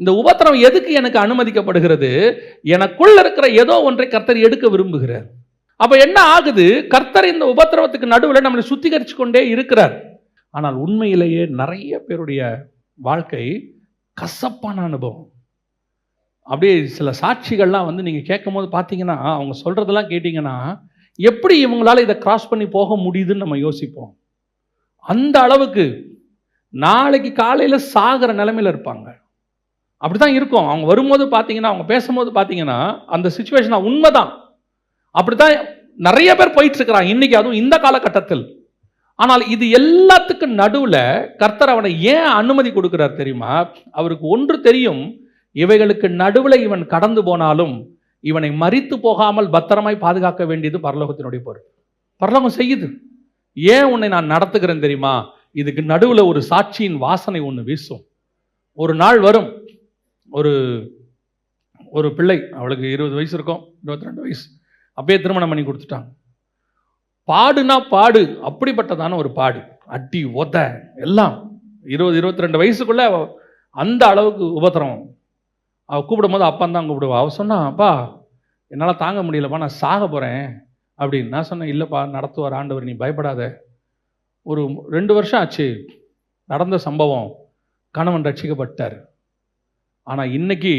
இந்த உபத்திரம் எதுக்கு எனக்கு அனுமதிக்கப்படுகிறது? எனக்குள்ள இருக்கிற ஏதோ ஒன்றை கர்த்தர் எடுக்க விரும்புகிறார். அப்ப என்ன ஆகுது? கர்த்தர் இந்த உபத்திரவத்துக்கு நடுவில் நம்மளை சுத்திகரிச்சு கொண்டே இருக்கிறார். ஆனால் உண்மையிலேயே நிறைய பேருடைய வாழ்க்கை கசப்பான அனுபவம். அப்படியே சில சாட்சிகள்லாம் வந்து நீங்கள் கேட்கும் போது பார்த்தீங்கன்னா அவங்க சொல்கிறதெல்லாம் கேட்டிங்கன்னா எப்படி இவங்களால இதை கிராஸ் பண்ணி போக முடியுதுன்னு நம்ம யோசிப்போம். அந்த அளவுக்கு நாளைக்கு காலையில் சாகிற நிலமையில் இருப்பாங்க. அப்படி தான் இருக்கும். அவங்க வரும்போது பார்த்தீங்கன்னா அவங்க பேசும்போது பார்த்தீங்கன்னா அந்த சுச்சுவேஷன் உண்மைதான். அப்படி தான் நிறைய பேர் போயிட்டு இருக்கிறாங்க இன்னைக்கு அதுவும் இந்த காலகட்டத்தில். ஆனால் இது எல்லாத்துக்கும் நடுவில் கர்த்தர் அவனை ஏன் அனுமதி கொடுக்கிறார் தெரியுமா? அவருக்கு ஒன்று தெரியும். இவைகளுக்கு நடுவில் இவன் கடந்து போனாலும் இவனை மறித்து போகாமல் பத்திரமாய் பாதுகாக்க வேண்டியது பரலோகத்தினுடைய பொருள் பரலோகம் செய்யுது. ஏன் உன்னை நான் நடத்துகிறேன் தெரியுமா? இதுக்கு நடுவில் ஒரு சாட்சியின் வாசனை ஒன்று வீசும். ஒரு நாள் வரும். ஒரு ஒரு பிள்ளை அவளுக்கு இருபது வயசு இருக்கும் இருபத்தி ரெண்டு வயசு அப்பயே திருமணம் பண்ணி கொடுத்துட்டாங்க. பாடுனா பாடு அப்படிப்பட்டதான ஒரு பாடு. அடி ஒத்த எல்லாம். இருபது இருபத்தி ரெண்டு வயசுக்குள்ளே அந்த அளவுக்கு உபத்திரம். அவள் கூப்பிடும் போது அப்பா தான் கூப்பிடுவா. அவ சொன்னா அப்பா என்னால் தாங்க முடியலப்பா நான் சாக போகிறேன் அப்படின்னு. நான் சொன்னேன் இல்லைப்பா நடத்துவார் ஆண்டவர் நீ பயப்படாத. ஒரு ரெண்டு வருஷம் ஆச்சு நடந்த சம்பவம் கணவன் ரட்சிக்கப்பட்டார். ஆனால் இன்னைக்கு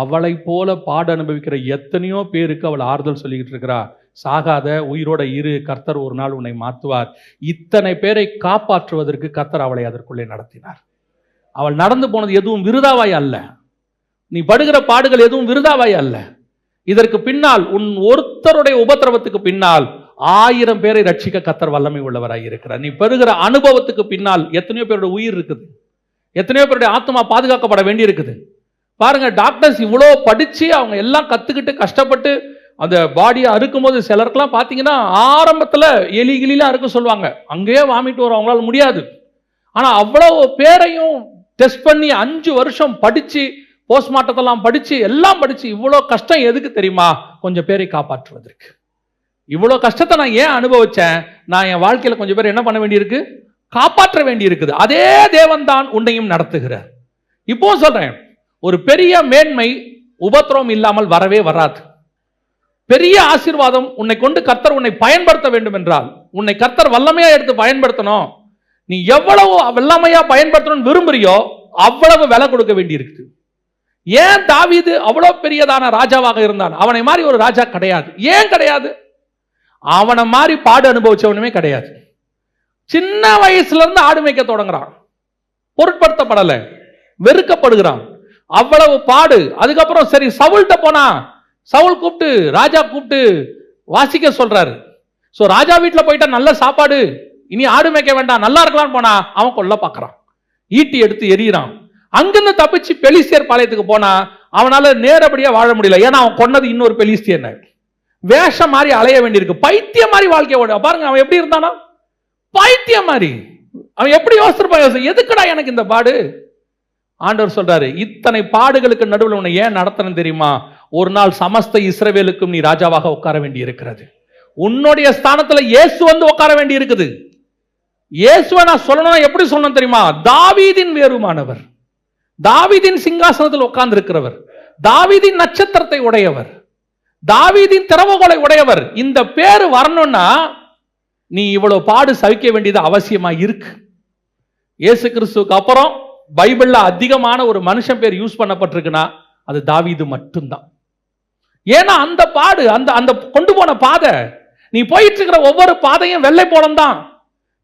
அவளை போல பாடு அனுபவிக்கிற எத்தனையோ பேருக்கு அவள் ஆறுதல் சொல்லிக்கிட்டு இருக்கிறா. சாகாத உயிரோட இரு கர்த்தர் ஒரு நாள் உன்னை மாற்றுவார் இத்தனை பேரை காப்பாற்றுவதற்கு கர்த்தர் அவளை அதற்குள்ளே நடத்தினார். அவள் நடந்து போனது எதுவும் விருதாவாய் அல்ல. நீ படுகிற பாடுகள் எதுவும் விருதாவாய் அல்ல. இதற்கு பின்னால் உன் ஒருத்தருடைய உபத்திரவத்துக்கு பின்னால் ஆயிரம் பேரை ரட்சிக்க கத்தர் வல்லமை உள்ளவராய் இருக்கிறார். நீ பெறுகிற அனுபவத்துக்கு பின்னால் எத்தனையோ பேருடைய உயிர் இருக்குது. எத்தனையோ பேருடைய ஆத்மா பாதுகாக்கப்பட வேண்டி இருக்குது பாருங்க டாக்டர்ஸ் இவ்வளோ படித்து அவங்க எல்லாம் கற்றுக்கிட்டு கஷ்டப்பட்டு அந்த பாடியை அறுக்கும் போது சிலருக்குலாம் பார்த்தீங்கன்னா ஆரம்பத்தில் எலி கிளிலாம் அறுக்க சொல்லுவாங்க. அங்கேயே வாமிட்டு வரும் அவங்களால முடியாது. ஆனால் அவ்வளோ பேரையும் டெஸ்ட் பண்ணி அஞ்சு வருஷம் படித்து போஸ்ட்மார்ட்டத்தெல்லாம் படித்து எல்லாம் படித்து இவ்வளோ கஷ்டம் எதுக்கு தெரியுமா? கொஞ்சம் பேரை காப்பாற்றுவதற்கு. இவ்வளோ கஷ்டத்தை நான் ஏன் அனுபவிச்சேன்? நான் என் வாழ்க்கையில் கொஞ்சம் பேர் என்ன பண்ண வேண்டியிருக்கு? காப்பாற்ற வேண்டி இருக்குது அதே தேவன் தான் உன்னையும் நடத்துகிறார். இப்போ சொல்றேன் ஒரு பெரிய மேன்மை உபத்திரவம் இல்லாமல் வரவே வராது. பெரிய ஆசீர்வாதம் உன்னை கொண்டு கர்த்தர் உன்னை பயன்படுத்த வேண்டும் என்றால் உன்னை கர்த்தர் வல்லமையா எடுத்து பயன்படுத்தணும். நீ எவ்வளவு வல்லமையா பயன்படுத்தணும்னு விரும்புறியோ அவ்வளவு விலை கொடுக்க வேண்டி இருக்குது ஏன் தாவீது அவ்வளோ பெரியதான ராஜாவாக இருந்தான்? அவனை மாதிரி ஒரு ராஜா கிடையாது. ஏன் கிடையாது? அவனை மாதிரி பாடு அனுபவிச்சவனுமே கிடையாது. சின்ன வயசுல இருந்து ஆடு மேய்க்க தொடங்குறான். பொருட்படுத்தப்படலை. வெறுக்கப்படுகிறான். அவ்வளவு பாடு. அதுக்கப்புறம் சரி சவுல்கிட்ட போனா சவுல் கூப்பிட்டு ராஜா கூப்பிட்டு வாசிக்க சொல்றாரு. ஸோ ராஜா வீட்டில் போயிட்டா நல்ல சாப்பாடு. இனி ஆடு மேய்க்க வேண்டாம் நல்லா இருக்கலாம்னு போனா அவன் கொல்ல பார்க்கறான் ஈட்டி எடுத்து எறிகிறான் அங்கிருந்து தப்பிச்சு பெலிஸ்தியர் பாளையத்துக்கு போனா அவனால நேரடியா வாழ முடியல. ஏன்னா அவன் கொன்னது இன்னொரு பெலிஸ்தியன். வேஷம் மாதிரி அலைய வேண்டியிருக்கு. பைத்தியம் மாதிரி வாழ்க்கையோட பாருங்க அவன் எப்படி இருந்தானா? பைத்தியம் மாதிரி. அவன் எப்படி யோசிச்சிருப்பான்? யோசி எதுக்குடா எனக்கு இந்த பாடு? ஆண்டவர் சொல்றாரு இத்தனை பாடுகளுக்கு நடுவில் உன்னை ஏன் நடத்தணும் தெரியுமா? ஒரு நாள் சமஸ்த இஸ்ரவேலுக்கும் நீ ராஜாவாக உட்கார வேண்டி இருக்கிறது உன்னுடைய ஸ்தானத்துல இயேசு வந்து உட்கார வேண்டி இருக்குது இயேசுவை நான் சொல்லணும் எப்படி சொல்லணும் தெரியுமா? தாவீதின் வேறுமானவர். தாவீதின் சிங்காசனத்தில் உட்கார்ந்து இருக்கிறவர் தாவீதின் நட்சத்திரத்தை உடையவர். தாவீதின் திறவுகோலை உடையவர். இந்த பேர் வரணும்னா நீ இவ்வளவு பாடு சவிக்க வேண்டியது அவசியமா இருக்கு. இயேசு கிறிஸ்துவுக்கு அப்புறம் பைபிளில் அதிகமான ஒரு மனுஷன் பேர் யூஸ் பண்ணப்பட்டிருக்குன்னா அது தாவிது மட்டும்தான். ஏன்னா அந்த பாடு அந்த அந்த கொண்டு போன பாதை நீ போயிட்டு இருக்கிற ஒவ்வொரு பாதையும் வெள்ளை போடம் தான்.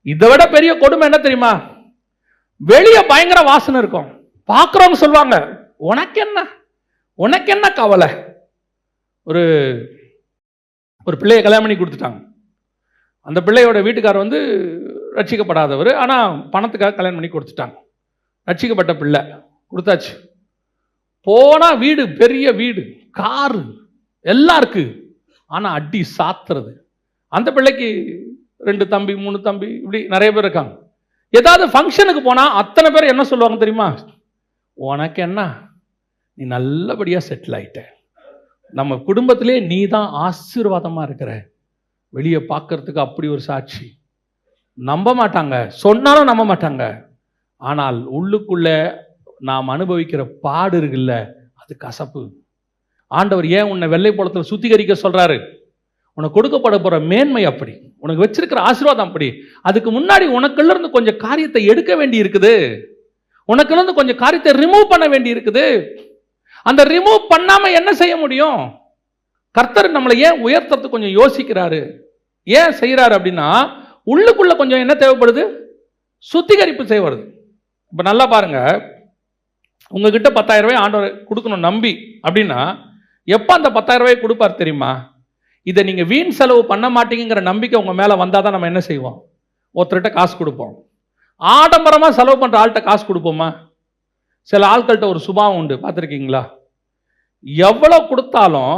இதை விட பெரிய கொடுமை என்ன தெரியுமா? வெளியே பயங்கர வாசனை இருக்கும். பார்க்குறோன்னு சொல்லுவாங்க உனக்கு என்ன உனக்கு என்ன கவலை? ஒரு ஒரு பிள்ளையை கல்யாணம் பண்ணி கொடுத்துட்டாங்க. அந்த பிள்ளையோட வீட்டுக்காரர் வந்து ரட்சிக்கப்படாதவர் ஆனால் பணத்துக்காக கல்யாணம் பண்ணி கொடுத்துட்டாங்க. ரட்சிக்கப்பட்ட பிள்ளை கொடுத்தாச்சு. போனால் வீடு பெரிய வீடு காரு எல்லாம் இருக்குது ஆனால் அடி சாத்துறது. அந்த பிள்ளைக்கு ரெண்டு தம்பி மூணு தம்பி இப்படி நிறைய பேர் இருக்காங்க. ஏதாவது ஃபங்க்ஷனுக்கு போனால் அத்தனை பேர் என்ன சொல்லுவாங்க தெரியுமா? உனக்கு என்ன? நீ நல்லபடியாக செட்டில் ஆயிட்ட. நம்ம குடும்பத்திலே நீ தான் ஆசீர்வாதமாக இருக்கிற. வெளியே பார்க்கறதுக்கு அப்படி ஒரு சாட்சி. நம்ப மாட்டாங்க. சொன்னாலும் நம்ப மாட்டாங்க. ஆனால் உள்ளுக்குள்ளே நாம் அனுபவிக்கிற பாடு இருக்குல்ல அது கசப்பு. ஆண்டவர் ஏன் உன்னை வெள்ளை போலத்தில் சுத்திகரிக்க சொல்கிறாரு உனக்கு கொடுக்கப்பட போகிற மேன்மை அப்படி. உனக்கு வச்சிருக்கிற ஆசீர்வாதம் அப்படி. அதுக்கு முன்னாடி உனக்குள்ள இருந்து கொஞ்சம் காரியத்தை எடுக்க வேண்டி இருக்குது உனக்குள்ள இருந்து கொஞ்சம் காரியத்தை ரிமூவ் பண்ண வேண்டி இருக்குது அந்த ரிமூவ் பண்ணாமல் என்ன செய்ய முடியும்? கர்த்தர் நம்மளை ஏன் உயர்த்தறது கொஞ்சம் யோசிக்கிறாரு. ஏன் செய்கிறார் அப்படின்னா உள்ளுக்குள்ளே கொஞ்சம் என்ன தேவைப்படுது? சுத்திகரிப்பு செய்வது இப்போ நல்லா பாருங்கள் உங்ககிட்ட பத்தாயிரம் ரூபாய் ஆண்டவர் கொடுக்கணும் நம்பி அப்படின்னா எப்போ அந்த பத்தாயிரம் ரூபாய் கொடுப்பார் தெரியுமா? இதை நீங்கள் வீண் செலவு பண்ண மாட்டீங்கிற நம்பிக்கை உங்கள் மேலே வந்தால் தான் நம்ம என்ன செய்வோம்? ஒருத்தர்கிட்ட காசு கொடுப்போம். ஆடம்பரமாக செலவு பண்ணுற ஆள்கிட்ட காசு கொடுப்போமா? சில ஆட்கள்கிட்ட ஒரு சுபாவம் உண்டு. பார்த்துருக்கீங்களா? எவ்வளோ கொடுத்தாலும்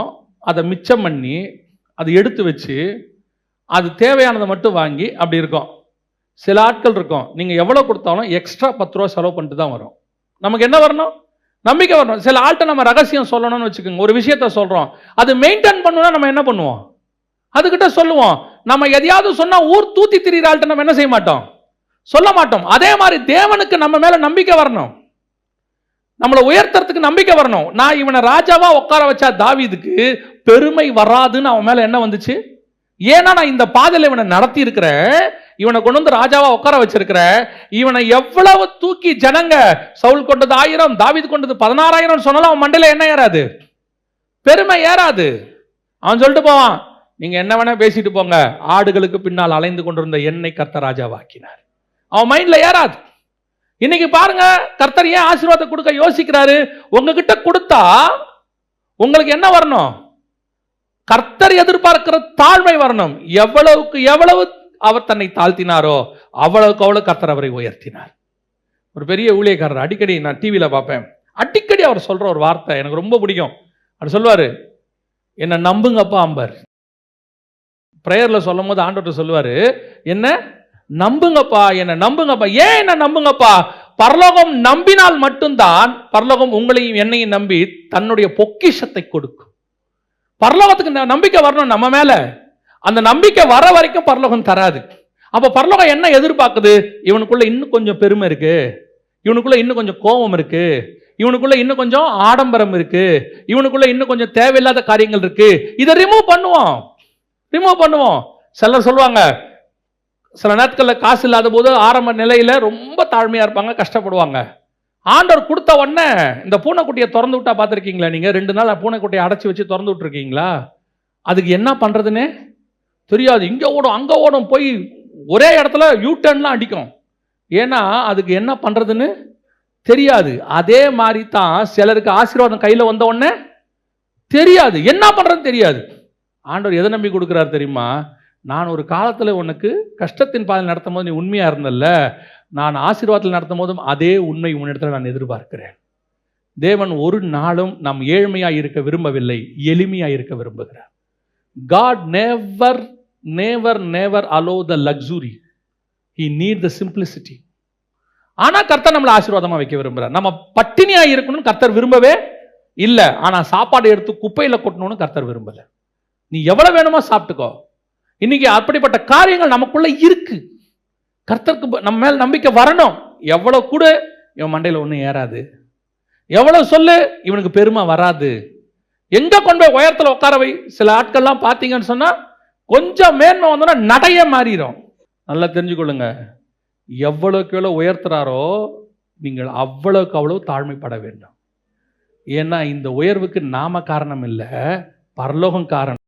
அதை மிச்சம் பண்ணி அதை எடுத்து வச்சு அது தேவையானதை மட்டும் வாங்கி அப்படி இருக்கும். சில ஆட்கள் இருக்கும். நீங்கள் எவ்வளோ கொடுத்தாலும் எக்ஸ்ட்ரா பத்து ரூபா செலவு பண்ணிட்டு தான் வரும். நமக்கு என்ன வரணும்? நம்பிக்கை வரணும். சில ஆள்கிட்ட நம்ம ரகசியம் சொல்லணும்னு வச்சுக்கோங்க. ஒரு விஷயத்த சொல்கிறோம் அது மெயின்டைன் பண்ணணும்னா நம்ம என்ன பண்ணுவோம்? அதுக்கிட்ட சொல்லுவோம். நம்ம எதையாவது சொன்னால் ஊர் தூத்தி திரிகிற ஆள்கிட்ட நம்ம என்ன செய்ய மாட்டோம்? சொல்ல மாட்டோம். அதே மாதிரி தேவனுக்கு நம்ம மேலே நம்பிக்கை வரணும். நம்மளை உயர்த்துறதுக்கு நம்பிக்கை வரணும். நான் இவனை ராஜாவாக உட்கார வச்சா தாவிதுக்கு பெருமை வராதுன்னு அவன் மேலே என்ன வந்துச்சு? ஏன்னா நான் இந்த பாதையில் இவனை நடத்தி இருக்கிறேன் இவனை கொண்டு வந்து ராஜாவா உட்கார வச்சிருக்கிறேன் இவனை எவ்வளவு தூக்கி ஜனங்க சவுல் கொண்டது ஆயிரம் தாவீது கொண்டது பதினாறாயிரம் சொன்னாலும் அவன் மண்டையில என்ன ஏறாது. பெருமை ஏறாது. அவன் சொல்லிட்டு போவான் நீங்க என்ன வேணா பேசிட்டு போங்க. ஆடுகளுக்கு பின்னால் அலைந்து கொண்டிருந்த என்னை கர்த்த ராஜாவாக்கினார். அவன் மைண்ட்ல ஏறாது. இன்னைக்கு பாருங்க கர்த்தர் ஏன் ஆசீர்வாதம் கொடுக்க யோசிக்கிறாரு? உங்ககிட்ட கொடுத்தா உங்களுக்கு என்ன வரணும்? கர்த்தர் எதிர்பார்க்கிற தாழ்மை வரணும். எவ்வளவுக்கு எவ்வளவு அவர் தன்னை தாழ்த்தினாரோ அவ்வளவுக்கு அவ்வளவு கர்த்தர் அவரை உயர்த்தினார். ஒரு பெரிய ஊழியக்காரர் அடிக்கடி நான் டிவியில் பார்ப்பேன். அடிக்கடி அவர் சொல்ற ஒரு வார்த்தை எனக்கு ரொம்ப பிடிக்கும். அவர் சொல்லுவார் என்னை நம்புங்கப்பா அம்பர். ப்ரேயரில் சொல்லும் போது ஆண்டோட்ட சொல்லுவார் என்ன? நம்புங்கப்பா என்னை நம்புங்கப்பா. ஏன் என்ன நம்புங்கப்பா? பரலோகம் நம்பினால் மட்டும்தான் பரலோகம் உங்களையும் என்னையும் நம்பி தன்னுடைய பொக்கிஷத்தை கொடுக்கும். பரலோகத்துக்கு நம்பிக்கை வரணும் நம்ம மேல. அந்த நம்பிக்கை வர வரைக்கும் பரலோகம் தராது. அப்ப பரலோகம் என்ன எதிர்பார்க்குது? இவனுக்குள்ள இன்னும் கொஞ்சம் பெருமை இருக்கு. இவனுக்குள்ள இன்னும் கொஞ்சம் கோபம் இருக்கு. இவனுக்குள்ள இன்னும் கொஞ்சம் ஆடம்பரம் இருக்கு. இவனுக்குள்ள இன்னும் கொஞ்சம் தேவையில்லாத காரியங்கள் இருக்கு. இதை ரிமூவ் பண்ணுவோம். ரிமூவ் பண்ணுவோம். சிலர் சொல்லுவாங்க சில நேரத்துகளில் காசு இல்லாத போது ஆரம்ப நிலையில ரொம்ப தாழ்மையா இருப்பாங்க கஷ்டப்படுவாங்க. ஆண்டவர் கொடுத்த உடனே இந்த பூனைக்குட்டியை திறந்து விட்டா பார்த்துருக்கீங்களா நீங்கள் ரெண்டு நாள் பூனைக்குட்டியை அடைச்சி வச்சு திறந்து விட்ருக்கீங்களா அதுக்கு என்ன பண்ணுறதுன்னு தெரியாது. இங்கே ஓடும் அங்கே ஓடும் போய் ஒரே இடத்துல யூ டர்ன்லாம் அடிக்கும். ஏன்னா அதுக்கு என்ன பண்ணுறதுன்னு தெரியாது. அதே மாதிரி தான் சிலருக்கு ஆசீர்வாதம் கையில் வந்த உடனே தெரியாது. என்ன பண்ணுறதுன்னு தெரியாது. ஆண்டவர் எதை நம்பி கொடுக்குறாரு தெரியுமா? நான் ஒரு காலத்தில் உனக்கு கஷ்டத்தின் பாதை நடத்தும் போது நீ உண்மையாக இருந்தல்ல. நான் ஆசீர்வாதத்தில் நடத்தும் போதும் அதே உண்மை உன்னிடத்தில் நான் எதிர்பார்க்கிறேன். தேவன் ஒரு நாளும் நாம் ஏழ்மையாக இருக்க விரும்பவில்லை எளிமையாக இருக்க விரும்புகிறார். God never never never allow the luxury he need the simplicity ஆனால் கர்த்தர் நம்மளை ஆசீர்வாதமாக வைக்க விரும்புகிறார் நம்ம பட்டினியாக இருக்கணும்னு கர்த்தர் விரும்பவே இல்லை. ஆனால் சாப்பாடு எடுத்து குப்பையில் கொட்டணும்னு கர்த்தர் விரும்பலை. நீ எவ்வளோ வேணுமோ சாப்பிட்டுக்கோ. இன்னைக்கு அப்படிப்பட்ட காரியங்கள் நமக்குள்ளே இருக்குது கர்த்தருக்கு நம்ம மேல் நம்பிக்கை வரணும். எவ்வளோ கூட இவன் மண்டையில் ஒன்றும் ஏறாது. எவ்வளோ சொல்லு இவனுக்கு பெருமை வராது. எங்கே கொண்டு போய் உயரத்தில் உட்கார வை? சில ஆட்கள்லாம் பார்த்தீங்கன்னு சொன்னால் கொஞ்சம் மேன்மை வந்தோன்னா நடைய மாறிடும் நல்லா தெரிஞ்சுக்கொள்ளுங்க. எவ்வளோக்கு எவ்வளோ உயர்த்துறாரோ நீங்கள் அவ்வளோக்கு அவ்வளோ தாழ்மைப்பட வேண்டும். ஏன்னா இந்த உயர்வுக்கு நாம காரணம் இல்லை பரலோகம் காரணம்.